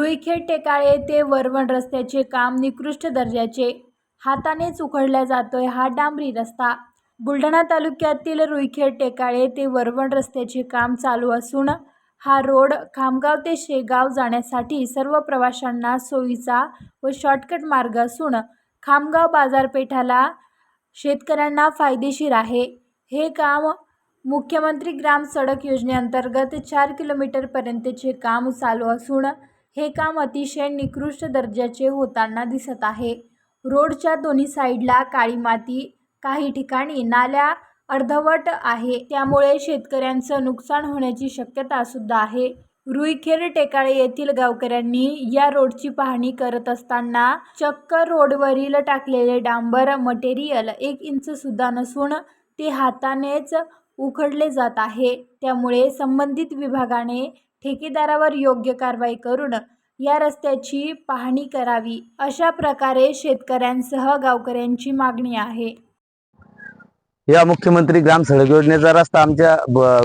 रुईखेड टेकाळे ते वरवण रस्त्याचे काम निकृष्ट दर्जाचे हातानेच उखडला जातोय हा डांबरी रस्ता. बुलढाणा तालुक्यातील रुईखेड टेकाळे ते वरवण रस्त्याचे काम चालू असून हा रोड खामगाव ते शेगाव जाण्यासाठी सर्व प्रवाशांना सोयीचा व शॉर्टकट मार्ग असून खामगाव बाजारपेठाला शेतकऱ्यांना फायदेशीर आहे. हे काम मुख्यमंत्री ग्राम सडक योजनेअंतर्गत चार किलोमीटरपर्यंतचे काम चालू असून हे काम अतिशय निकृष्ट दर्जाचे होताना दिसत आहे. रोडच्या दोन्ही साईडला काळी माती काही ठिकाणी नाल्या अर्धवट आहे. त्यामुळे शेतकऱ्यांचं नुकसान होण्याची शक्यता सुद्धा आहे. रुईखेर टेकाळे येथील गावकऱ्यांनी या रोडची पाहणी करत असताना चक्क रोडवरील टाकलेले डांबर मटेरियल एक इंच सुद्धा नसून ते हातानेच उखडले जात आहे. त्यामुळे संबंधित विभागाने ठेकेदारावर योग्य कारवाई करून या रस्त्याची पाहणी करावी अशा प्रकारे शेतकऱ्यांसह गावकऱ्यांची मागणी आहे. या मुख्यमंत्री ग्राम सडक योजनेचा रस्ता आमच्या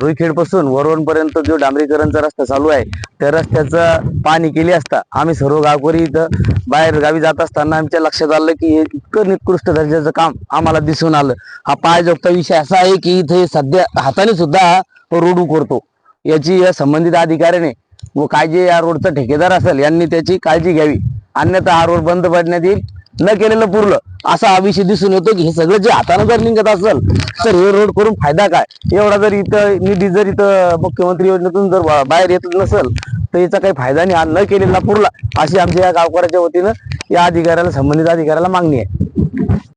रुईखेडपासून वरवणपर्यंत जो डांबरीकरणचा रस्ता चालू आहे त्या रस्त्याचं पाणी केली असता आम्ही सर्व गावकरी इथं बाहेर गावी जात असताना आमच्या लक्षात आलं की हे इतकं निकृष्ट दर्जाचं काम आम्हाला दिसून आलं. हा पायजोगता विषय असा आहे की इथे सध्या हाताने सुद्धा हा रोड उकरतो याची या संबंधित अधिकाऱ्याने व काय जे या रोडचा ठेकेदार असेल यांनी त्याची काळजी घ्यावी. अन्यथा हा रोड बंद पडण्यात येईल. न केलेलं पुरलं. असा हा विषय दिसून येतो की हे सगळं जे हातानं जर निघत असेल तर हे रोड करून फायदा काय? एवढा जर इथं निधी जर इथं मुख्यमंत्री योजनेतून जर बाहेर येत नसेल तर याचा काही फायदा नाही. हा न केलेला पुरला अशी आमच्या या गावकऱ्याच्या वतीनं या अधिकाऱ्याला संबंधित अधिकाऱ्याला मागणी आहे.